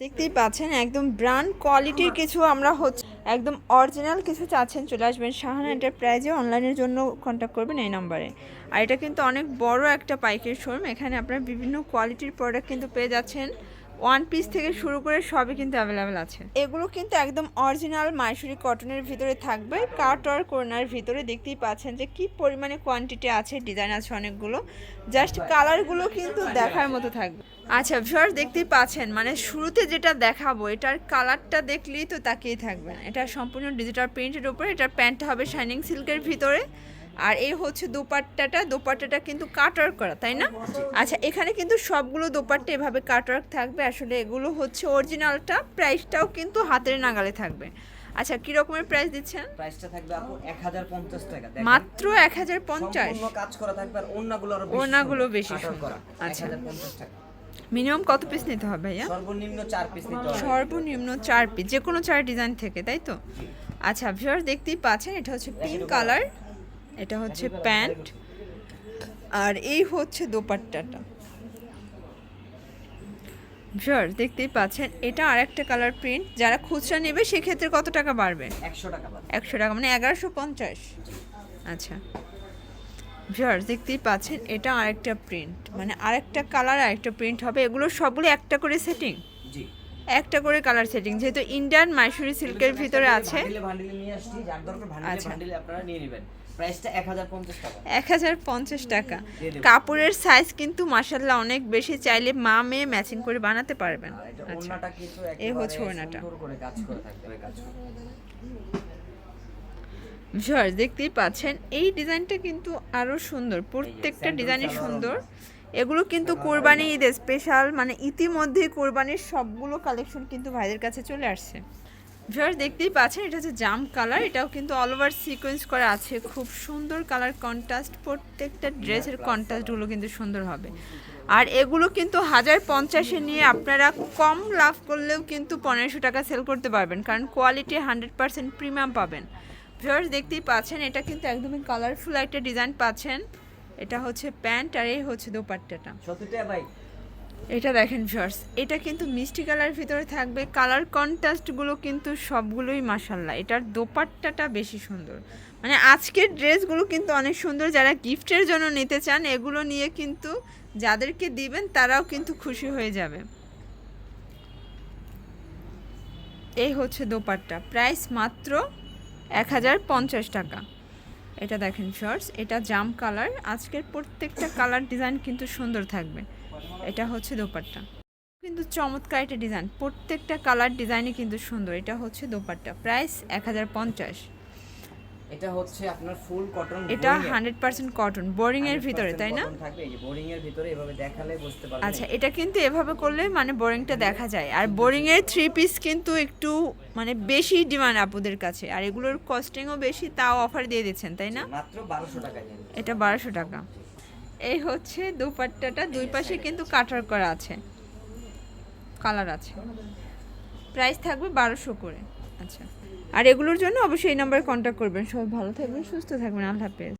দেখতেই পাচ্ছেন, একদম ব্র্যান্ড কোয়ালিটির কিছু আমরা হচ্ছে, একদম অরিজিনাল কিছু চাচ্ছেন, চলে আসবেন শাহানা এন্টারপ্রাইজে অনলাইনের জন্য কন্ট্যাক্ট করবেন এই নাম্বারে আর এটা কিন্তু অনেক বড় একটা পাইকের শোরুম এখানে আপনারা বিভিন্ন কোয়ালিটির প্রোডাক্ট কিন্তু পেয়ে যাচ্ছেন। ওয়ান পিস থেকে শুরু করে সবই কিন্তু অ্যাভেলেবেল আছে। এগুলো কিন্তু একদম অরিজিনাল মাইসুরি কটনের ভিতরে থাকবে। কাট আর কোরনার ভিতরে দেখতেই পাচ্ছেন যে কি পরিমাণে কোয়ান্টিটি আছে ডিজাইন আছে অনেকগুলো। জাস্ট কালারগুলো কিন্তু দেখার মতো থাকবে। আচ্ছা ভিউয়ার দেখতেই পাচ্ছেন মানে শুরুতে যেটা দেখাবো এটার কালারটা দেখলেই তো তাকিয়ে থাকবেন এটা সম্পূর্ণ ডিজিটাল প্রিন্টের উপরে এটার প্যান্টটা হবে শাইনিং সিল্কের ভিতরে। আর এই হচ্ছে দোপাট্টাটা দোপাট্টাটা কিন্তু কাটওয়ার্ক করা তাই না? আচ্ছা এখানে কিন্তু সবগুলো দোপাট্টা এভাবে কাটওয়ার্ক থাকবে আসলে এগুলো হচ্ছে অরিজিনালটা প্রাইসটাও কিন্তু হাতের নাগালে থাকবে। আচ্ছা কি রকমের প্রাইস দিচ্ছেন? প্রাইসটা থাকবে আপু 1050 টাকা মাত্র এক হাজার পঞ্চাশ? সম্পূর্ণ কাজ করা থাকবে আর ওন্নাগুলো আরও বেশি ওড়নাগুলো বেশি সুন্দর। আচ্ছা। 1050 টাকা। মিনিমাম কত পিস নিতে হবে ভাইয়া? সর্বনিম্ন 4 পিস নিতে হবে। সর্বনিম্ন চার পিস যে কোনো চার ডিজাইন থেকে তাই তো? আচ্ছা ভিউয়ার দেখতেই পাচ্ছেন এটা হচ্ছে পিঙ্ক কালার এটা হচ্ছে প্যান্ট। আর এই হচ্ছে দোপাট্টাটা। ভিউয়ার দেখতেই পাচ্ছেন এটা আরেকটা কালার প্রিন্ট। যারা খুচরা নেবে সেক্ষেত্রে কত টাকা বাড়বে? 100 টাকা একশো টাকা মানে এগারোশো পঞ্চাশ। আচ্ছা। ভিউয়ার্স দেখতেই পাচ্ছেন এটা আরেকটা প্রিন্ট। মানে আরেকটা কালার আরেকটা প্রিন্ট হবে। এগুলো সবগুলো একটা করে সেটিং? জি। একটা করে কালার সেটিং যেহেতু ইন্ডিয়ান মাইসুরি সিল্কের ভিতরে আছে। আচ্ছা। আপনারা নিয়ে নেবেন। প্রাইসটা 1050 টাকা। এক হাজার পঞ্চাশ টাকা। কাপড়ের সাইজ কিন্তু মাসাল্লাহ অনেক বেশি চাইলে মা মেয়ে ম্যাচিং করে বানাতে পারবেন। আচ্ছা। ওন্নাটা কিন্তু এই হচ্ছে ওড়নাটা। করে কাজ করে থাকবে কাজ ভিউয়ার্স দেখতেই পাচ্ছেন। এই ডিজাইনটা কিন্তু আরও সুন্দর। প্রত্যেকটা ডিজাইনই সুন্দর। এগুলো কিন্তু কোরবানি ঈদ স্পেশাল মানে ইতিমধ্যে কোরবানির সবগুলো কালেকশন কিন্তু ভাইদের কাছে চলে আসছে। ভিউয়ার্স দেখতেই পাচ্ছেন এটা হচ্ছে জাম কালার এটাও কিন্তু অল ওভার সিকোয়েন্স করা আছে। খুব সুন্দর কালার কন্ট্রাস্ট প্রত্যেকটা ড্রেসের কন্ট্রাস্টগুলো কিন্তু সুন্দর হবে। আর এগুলো কিন্তু হাজার পঞ্চাশে নিয়ে আপনারা কম লাভ করলেও কিন্তু পনেরোশো টাকা সেল করতে পারবেন কারণ কোয়ালিটি হান্ড্রেড পার্সেন্ট প্রিমিয়াম পাবেন। ভিউয়ার্স দেখতেই পাচ্ছেন এটা কিন্তু একদমই কালারফুল একটা ডিজাইন পাচ্ছেন। এটা হচ্ছে প্যান্ট আর এই হচ্ছে দোপাট্টাটা। 70 ভাই। এটা দেখেন ভিউয়ার্স এটা কিন্তু মিষ্টি কালার ভিতরে থাকবে। কালার কন্ট্রাস্টগুলো কিন্তু সবগুলোই মাসাল্লাহ এটার দোপাট্টাটা বেশি সুন্দর। মানে আজকের ড্রেসগুলো কিন্তু অনেক সুন্দর। যারা গিফটের জন্য নিতে চান এগুলো নিয়ে কিন্তু যাদেরকে দিবেন তারাও কিন্তু খুশি হয়ে যাবে। এই হচ্ছে দোপাট্টা। প্রাইস মাত্র এক হাজার পঞ্চাশ টাকা। এটা দেখেন শর্টস এটা জাম কালার আজকের প্রত্যেকটা কালার ডিজাইন কিন্তু সুন্দর থাকবে। এটা হচ্ছে দোপাট্টা। কিন্তু চমৎকার একটা ডিজাইন প্রত্যেকটা কালার ডিজাইনই কিন্তু সুন্দর। এটা হচ্ছে দোপাট্টা। প্রাইস এক হাজার পঞ্চাশ। এটা হচ্ছে আপনার ফুল কটন এটা হান্ড্রেড পার্সেন্ট কটন বোরিং এর ভিতরে তাই না? থাকবে এই যে বোরিং এর ভিতরে এভাবে দেখালে বুঝতে পারবেন। আচ্ছা এটা কিন্তু এভাবে করলে মানে বোরিংটা দেখা যায়। আর বোরিং এর থ্রি পিস কিন্তু একটু মানে বেশি ডিমান্ড আপুদের কাছে। আর এগুলোর কস্টিংও বেশি তাও অফার দিয়ে দিচ্ছেন তাই না? মাত্র 1200 টাকা এটা বারোশো টাকা। এই হচ্ছে দুপাট্টাটা দুই পাশে কিন্তু কাটার করা আছে। কালার আছে। প্রাইস থাকবে বারোশো করে। আচ্ছা। আর এগুলোর জন্য অবশ্যই এই নাম্বারে কন্ট্যাক্ট করবেন। সবাই ভালো থাকবেন, সুস্থ থাকবেন। আল্লাহ হাফেজ।